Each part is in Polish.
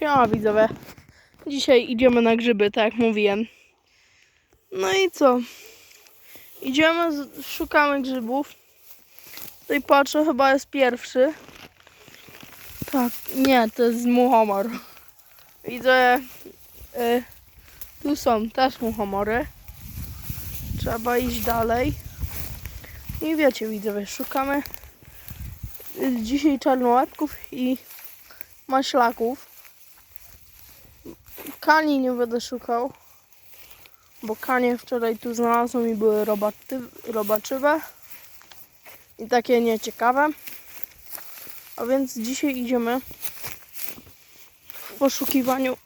Siema widzowie. Dzisiaj idziemy na grzyby, tak jak mówiłem. No i co? Idziemy, szukamy grzybów. Tutaj patrzę, chyba jest pierwszy. Tak, nie, to jest muchomor. Widzę, y, tu są też muchomory. Trzeba iść dalej. I wiecie widzowie, szukamy y, dzisiaj czarnołapków i maślaków. Kani nie będę szukał, bo kanie wczoraj tu znalazłem i były robaty, robaczywe i takie nieciekawe. A więc dzisiaj idziemy w poszukiwaniu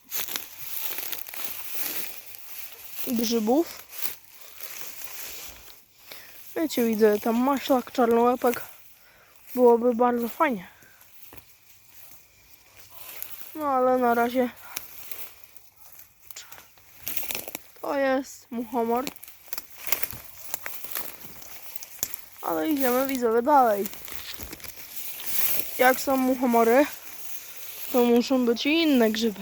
grzybów. Wiecie, widzę tam maślak, czarnołapek. Byłoby bardzo fajnie. No ale na razie to jest muchomor. Ale idziemy widzowie dalej. Jak są muchomory, to muszą być i inne grzyby.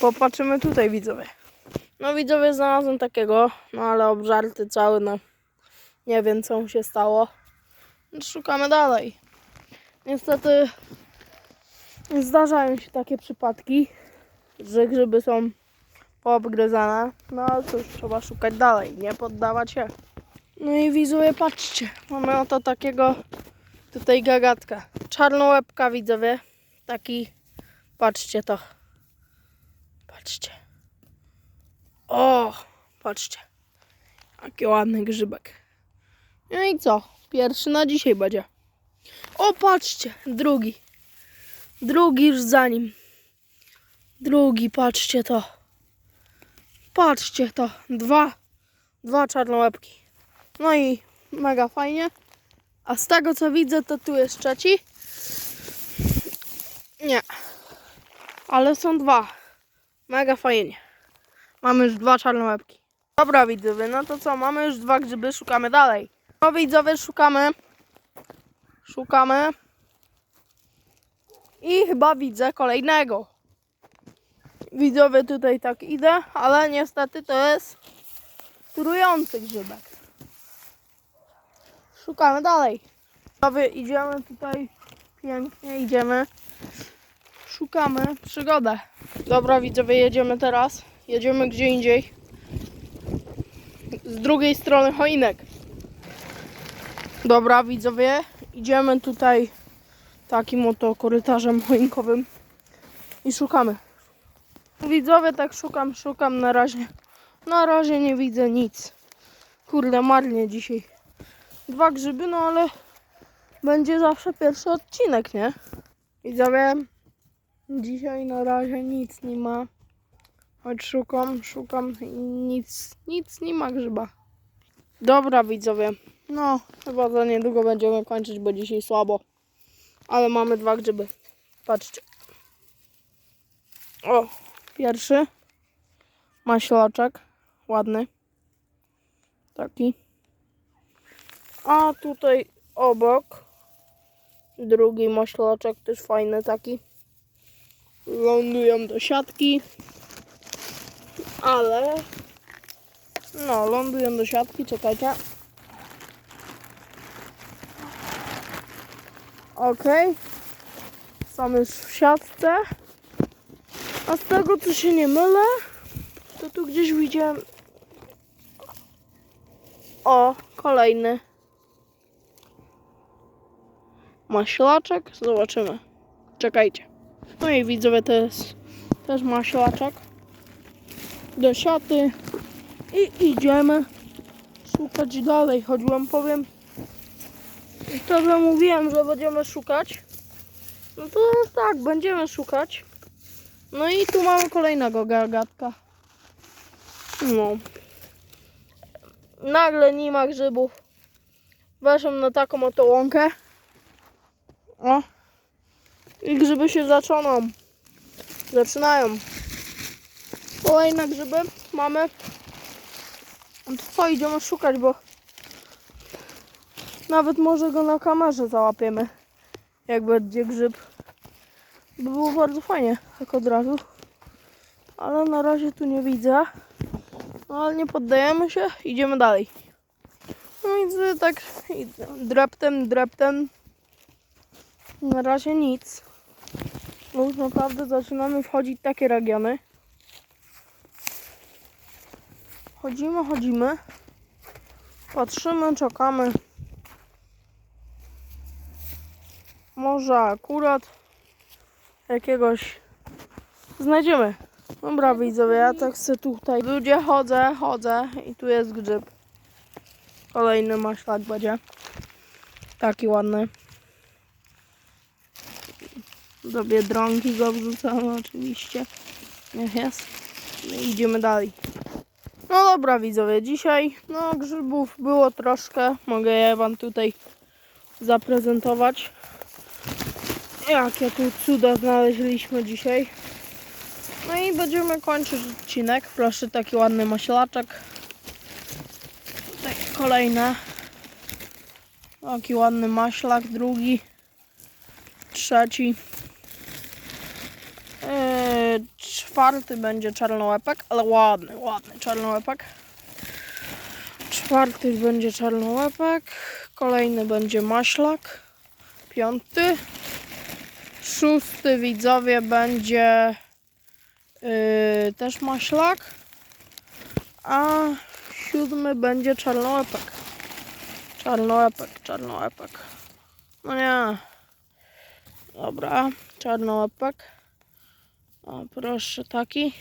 Popatrzymy tutaj widzowie. No widzowie znalazłem takiego, no ale obżarty cały, no nie wiem co mu się stało. Szukamy dalej. Niestety zdarzają się takie przypadki, że grzyby są poobgryzane. No cóż, trzeba szukać dalej, nie poddawać się. No i widzowie, patrzcie, mamy oto takiego tutaj gagatka. Czarnołebka widzowie, taki, patrzcie to. Patrzcie. O, patrzcie. Jaki ładny grzybek. No i co? Pierwszy na dzisiaj będzie. O, patrzcie, drugi. Drugi już za nim. Drugi, patrzcie to. Patrzcie to. Dwa. Dwa czarnołebki. No i mega fajnie. A z tego co widzę, to tu jest trzeci. Nie. Ale są dwa. Mega fajnie. Mamy już dwa czarnołebki. Dobra widzowie, no to co? Mamy już dwa grzyby, szukamy dalej. No widzowie, szukamy. Szukamy. I chyba widzę kolejnego. Widzowie tutaj tak idę, ale niestety to jest trujący grzybek. Szukamy dalej. Widzowie, idziemy tutaj pięknie, idziemy. Szukamy przygodę. Dobra widzowie, jedziemy teraz. Jedziemy gdzie indziej. Z drugiej strony choinek. Dobra widzowie, idziemy tutaj takim oto korytarzem choinkowym i szukamy. Widzowie, tak szukam, szukam na razie. Na razie nie widzę nic. Kurde, marnie dzisiaj. Dwa grzyby, no ale będzie zawsze pierwszy odcinek, nie? Widzowie, dzisiaj na razie nic nie ma. Choć szukam, szukam i nic, nic nie ma grzyba. Dobra widzowie, no chyba za niedługo będziemy kończyć, bo dzisiaj słabo. Ale mamy dwa grzyby. Patrzcie. Pierwszy. Maślaczek. Ładny. Taki. A tutaj obok. Drugi maślaczek, też fajny taki. Lądują do siatki. Ale... No, lądują do siatki, czekajcie. Okej. Są już w siatce. A z tego co się nie mylę, to tu gdzieś widziałem. O, kolejny. Maślaczek. Zobaczymy. Czekajcie. No i widzowie to jest też maślaczek. Do siaty. I idziemy szukać dalej. Choć wam powiem, to, że mówiłem, że będziemy szukać, no to tak, będziemy szukać. No i tu mamy kolejnego gagatka. No. Nagle nie ma grzybów. Weszłem na taką oto łąkę. O. I grzyby się zaczną. Zaczynają. Kolejne grzyby mamy. To idziemy szukać, bo nawet może go na kamerze załapiemy. Jak będzie grzyb. By było bardzo fajnie, tak od razu. Ale na razie tu nie widzę. No ale nie poddajemy się, idziemy dalej. No i tak idę. dreptem, dreptem. Na razie nic. No już naprawdę zaczynamy wchodzić takie regiony. Chodzimy, chodzimy. Patrzymy, czekamy. Może akurat jakiegoś znajdziemy. Dobra widzowie, ja tak se tutaj ludzie chodzę, chodzę i tu jest grzyb. Kolejny maślak będzie. Taki ładny. Do biedronki go wrzucamy oczywiście. Niech jest. No i idziemy dalej. No dobra widzowie, dzisiaj no grzybów było troszkę. Mogę je wam tutaj zaprezentować. Jakie tu cuda znaleźliśmy dzisiaj. No i będziemy kończyć odcinek. Proszę, taki ładny maślaczek. Tutaj kolejne. Taki ładny maślak, drugi, trzeci. Yy, czwarty będzie czarnołepek, ale ładny, ładny czarnołepek. Czwarty będzie czarnołepek, kolejny będzie maślak, piąty. Szósty widzowie będzie yy, też maślak, a siódmy będzie czarnołepek. Czarnołepek, czarnołepek. No nie. Dobra, czarnołepek. O, proszę, taki.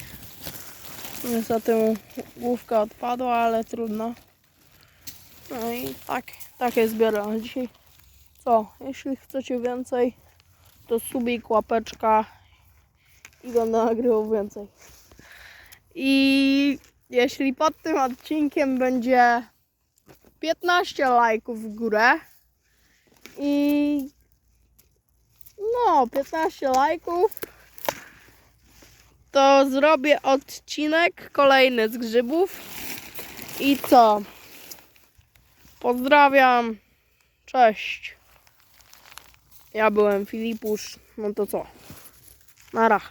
Niestety główka odpadła, ale trudno. No i tak, takie zbieram dzisiaj. Co, jeśli chcecie więcej, to subik, łapeczka i będę nagrywał więcej. I jeśli pod tym odcinkiem będzie 15 lajków w górę i no 15 lajków to zrobię odcinek kolejny z grzybów i co? Pozdrawiam. Cześć. Ja byłem Filipusz. No to co? Nara.